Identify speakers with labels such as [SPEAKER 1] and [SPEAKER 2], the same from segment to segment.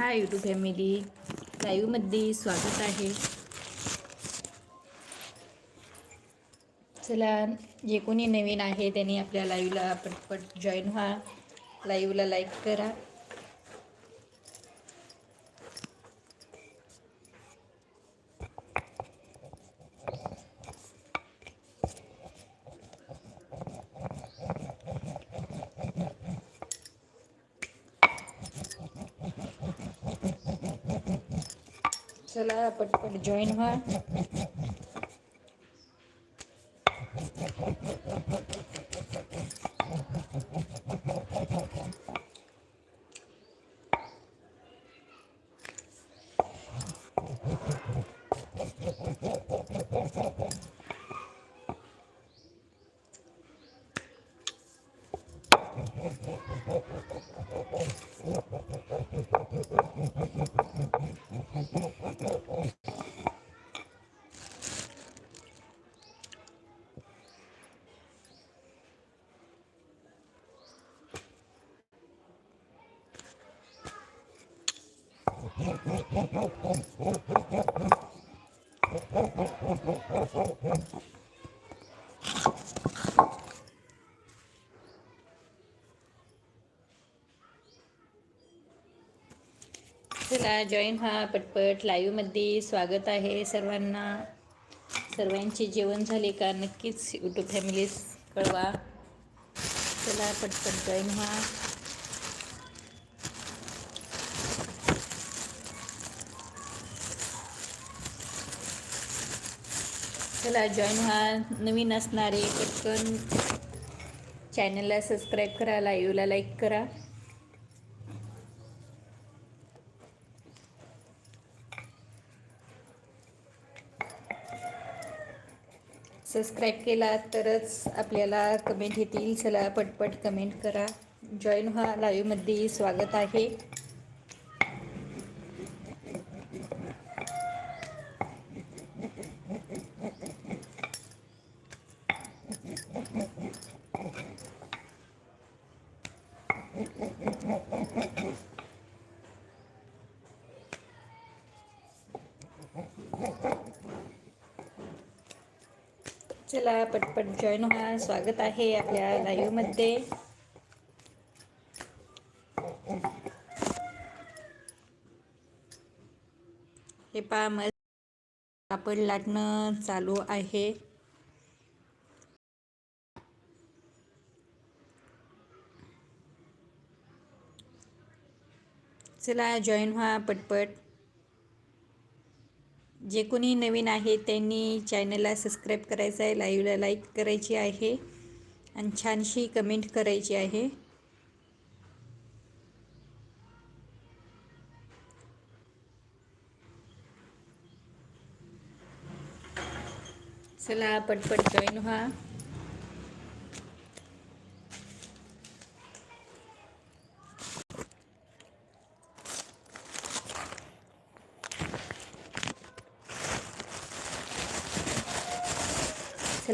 [SPEAKER 1] Hi YouTube family. लाईव्हमध्ये स्वागत आहे. चला जे कोणी नवीन आहे त्यांनी आपल्या लाईव्हला पटपट जॉईन व्हा. लाईव्हला लाईक करा. चला पटपट जॉईन व्हा Thank you. चला जॉईन व्हा पटपट. लाईव्हमध्ये स्वागत आहे सर्वांना. सर्वांचे जेवण झाले का? नक्कीच यूट्यूब फॅमिलीज कळवा. चला पटपट जॉईन व्हा. चला जॉईन व्हा. नवीन असणारे पटकन. चॅनलला सबस्क्राईब करा लाईव्हला लाईक करा. सबस्क्राईब केला तरच आपल्याला कमेंट येतील. चला पटपट कमेंट करा. जॉईन व्हा लाईव्हमध्ये स्वागत आहे चला पटपट जॉईन व्हा. स्वागत आहे आपल्या लाईव्हमध्ये हे पा मस्त कापड लाटणं चालू आहे. चला जॉईन व्हा पटपट. जे कोणी नवीन आहे त्यांनी चॅनलला सबस्क्राईब करायचं आहे लाईव्हला लाईक करायची आहे आणि छानशी कमेंट करायची आहे. चला पटपट जॉईन व्हा.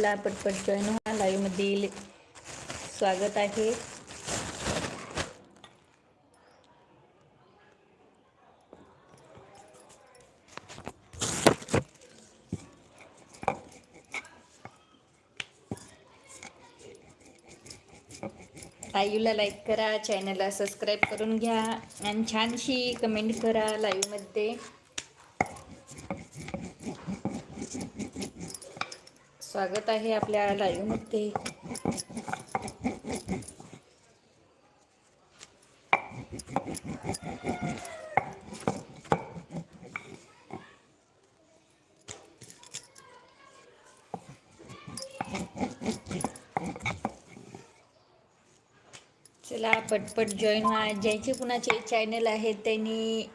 [SPEAKER 1] चला पटपट जॉईन व्हा. लाईव्हमधील स्वागत आहे. लाईव्हला लाईक करा चॅनलला सबस्क्राईब करून घ्या. आणि छानशी कमेंट करा लाईव्हमध्ये स्वागत आहे आपल्या लाईव्हमध्ये चला पटपट जॉईन व्हा. ज्यांचे कुणाचे चॅनल आहेत त्यांनी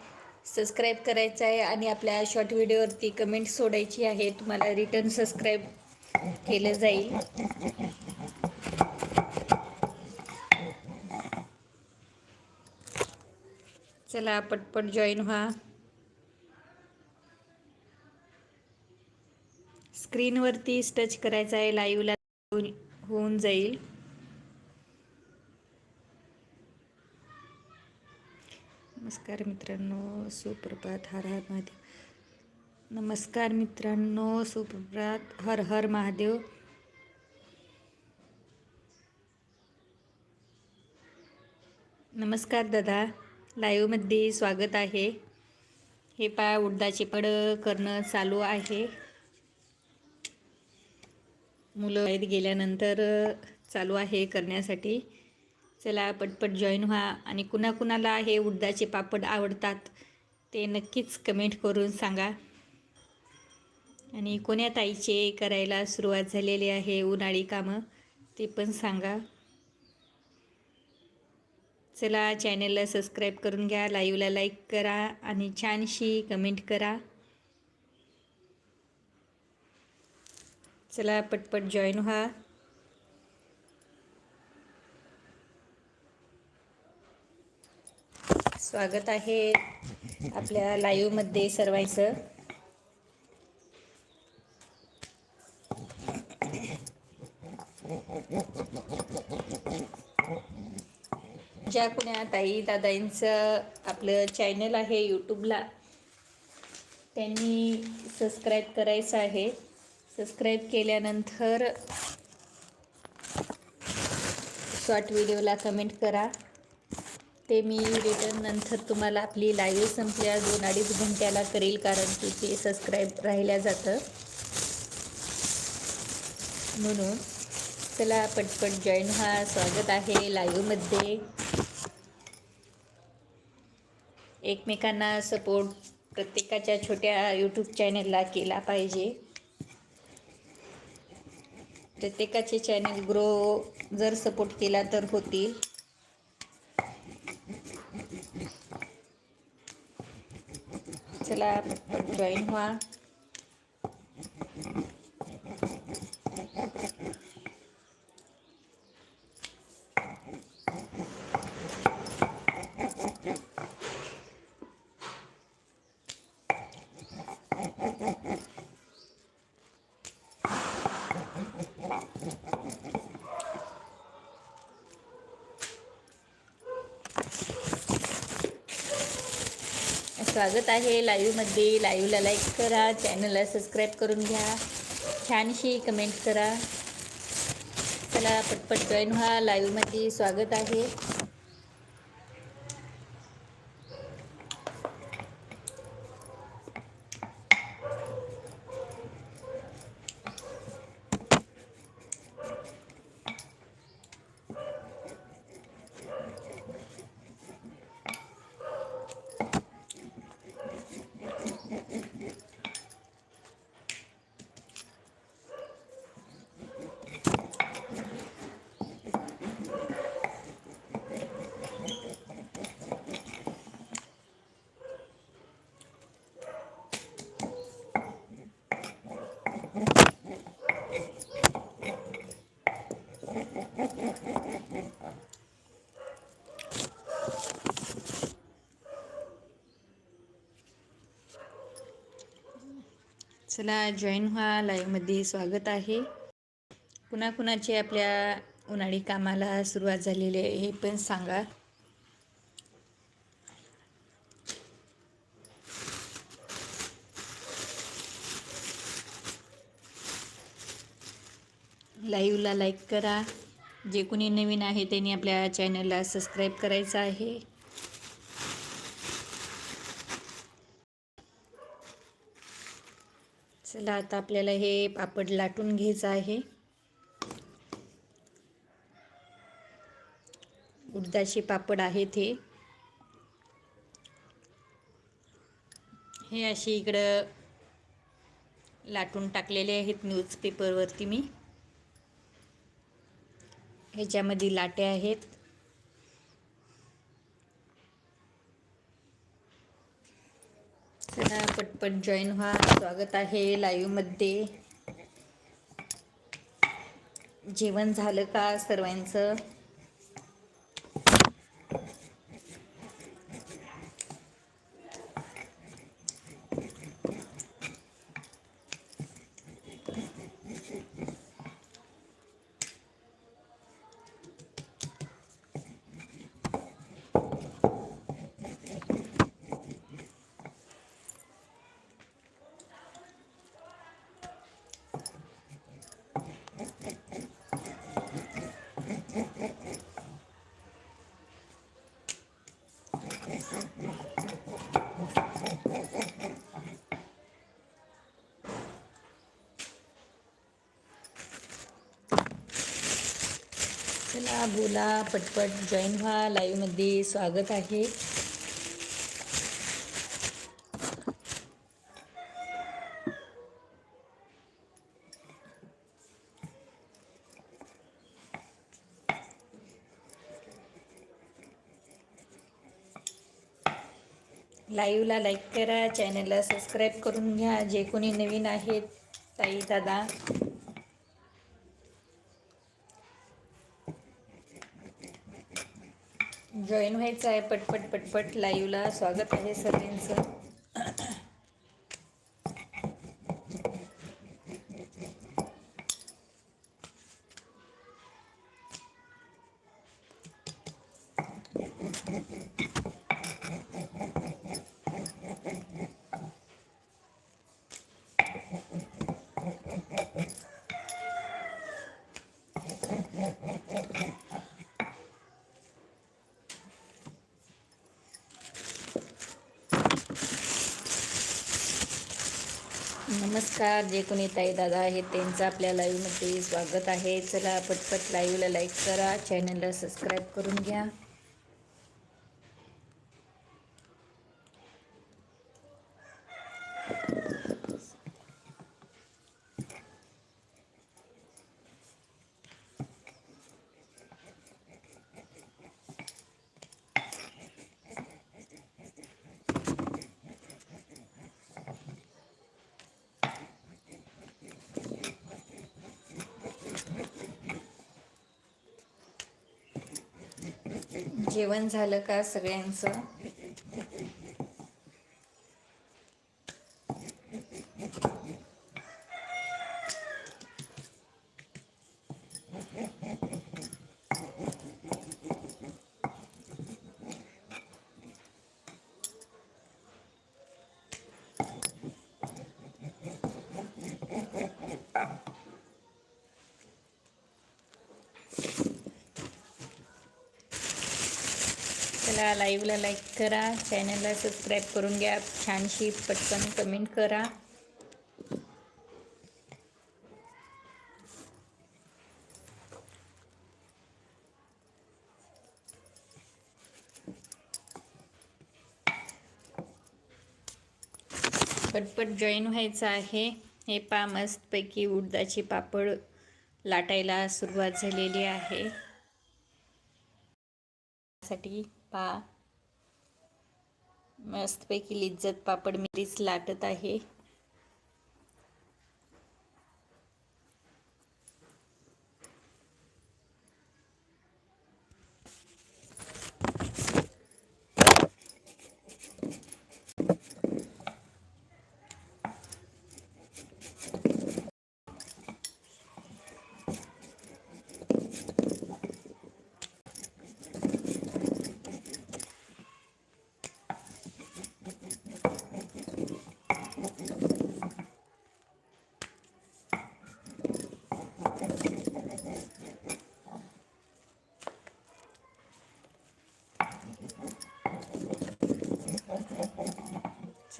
[SPEAKER 1] सबस्क्राईब करायचं आहे आणि आपल्या शॉर्ट व्हिडिओवरती कमेंट सोडायची आहे. तुम्हाला रिटर्न सबस्क्राईब केलं जाईल. चला पटपट जॉईन व्हा. स्क्रीनवरती टच करायचं आहे लाईव्हला होऊन जाईल. नमस्कार मित्रांनो सुप्रभात. हर हर महादेव. नमस्कार मित्रांनो सुप्रभात. हर हर महादेव. नमस्कार दादा. लाईव्हमध्ये स्वागत आहे. हे पाय उडदाचे पड करणं चालू आहे. मुलं आहेत गेल्यानंतर चालू आहे करण्यासाठी. चला पटपट जॉईन व्हा. आणि कुणाकुणाला हे उडदाचे पापड आवडतात ते नक्कीच कमेंट करून सांगा. आणि कोण्या ताईचे करायला सुरुवात झालेली आहे उन्हाळी कामं ते पण सांगा. चला चॅनलला सबस्क्राईब करून घ्या लाईव्हला लाईक करा आणि छानशी कमेंट करा. चला पटपट जॉईन व्हा. स्वागत आहे आपल्या लाईव्हमध्ये सर्वांचं. ज्या कुण्या ताई दादांचं आपलं चॅनल आहे यूट्यूबला त्यांनी सबस्क्राईब करायचं आहे. सबस्क्राईब केल्यानंतर शॉर्ट व्हिडिओला कमेंट करा. ते मी रिटर्न नंतर तुम्हाला आपली लाईव्ह संपल्या दोन अडीच घंट्याला करेल कारण की ते सबस्क्राईब राहिल्या जातं. म्हणून चला पटपट जॉईन व्हा. स्वागत आहे लाईव्हमध्ये एकमेकांना सपोर्ट प्रत्येकाच्या छोट्या यूट्यूब चॅनलला केला पाहिजे. प्रत्येकाचे चॅनल ग्रो जर सपोर्ट केला तर होतील. चला पटपट जॉईन व्हा. स्वागत आहे लाईव्हमध्ये. लाईव्हला लाईक करा चॅनलला सबस्क्राईब करून घ्या. छानशी कमेंट करा. चला पटपट जॉईन व्हा. लाईव्हमध्ये स्वागत आहे. चला जॉईन व्हा लाईव्हमध्ये स्वागत आहे. कुणा कुणाची आपल्या उन्हाळी कामाला सुरुवात झालेली आहे हे पण सांगा. लाईव्हला लाईक करा. जे कोणी नवीन आहे त्यांनी आपल्या चॅनलला सबस्क्राईब करायचं आहे. चला आता आपल्याला हे पापड लाटून घ्यायचं आहे. उडदाचे पापड आहेत हे. हे असे इकडं लाटून टाकलेले आहेत न्यूजपेपरवरती मी. ह्याच्यामध्ये लाटे आहेत. चला पटपट जॉईन व्हा. स्वागत आहे लाईव्हमध्ये जेवण झालं का सर्वांचं चला बोला पटपट जॉईन व्हा. लाईव्हमध्ये स्वागत आहे. लाईव्हला लाईक करा. चॅनलला सबस्क्राईब करून घ्या. जे कोणी नवीन आहेत ताई दादा. जॉईन व्हायचं आहे पटपट पटपट लाईव्हला स्वागत आहे सर्वांचं नमस्कार जे कोणी ताई दादा आहेत त्यांचं आपल्या लाईव्हमध्ये स्वागत आहे. चला पटपट लाईव्हला लाईक करा चॅनलला सबस्क्राईब करून घ्या. जेवण झालं का सगळ्यांचं? करा लाईव्हला लाईक करा चॅनलला सबस्क्राईब करून घ्या छानशी पटकन कमेंट करा. पटपट जॉईन व्हायचं आहे. हे पा मस्तपैकी उडदाची पापड लाटायला सुरुवात झालेली आहे. साठी पा. मस्तपैकी लिज्जत पापड मिरीच लाटत आहे.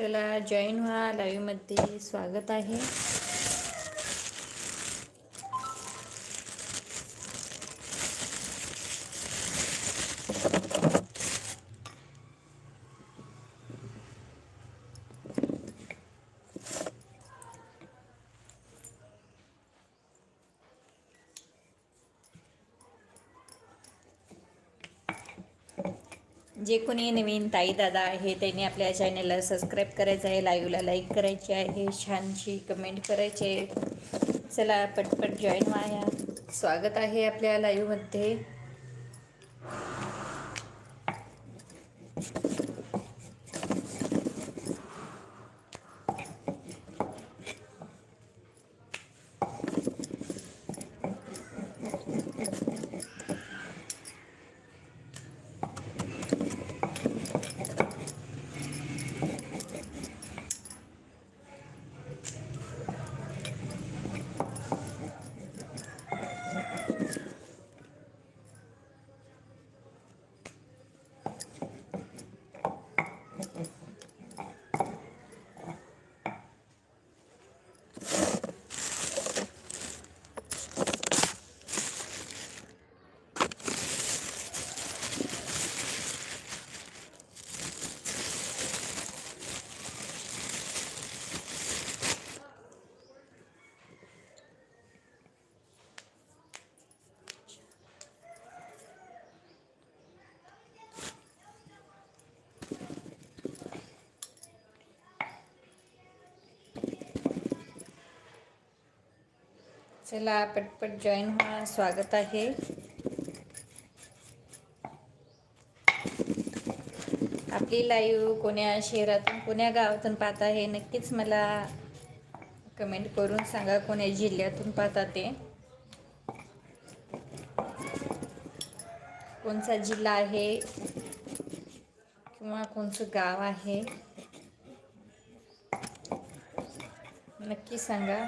[SPEAKER 1] चला जॉईन व्हा लाईव्हमध्ये स्वागत आहे. जे कोणी नवीन ताई दादा आहे त्यांनी आपल्या चॅनलला सबस्क्राईब करायचं आहे लाईव्हला लाईक करायची आहे छानशी कमेंट करायची. आहे चला पटपट जॉईन व्हाया स्वागत आहे आपल्या लाईव्हमध्ये चला पटपट जॉईन व्हा स्वागत आहे. आपली लाईव्ह कोण्या शहरातून कोण्या गावातून पाहता हे नक्कीच मला कमेंट करून सांगा कोण्या जिल्ह्यातून पाहता ते कोणचा जिल्हा आहे किंवा कोणचं गाव आहे? नक्की सांगा.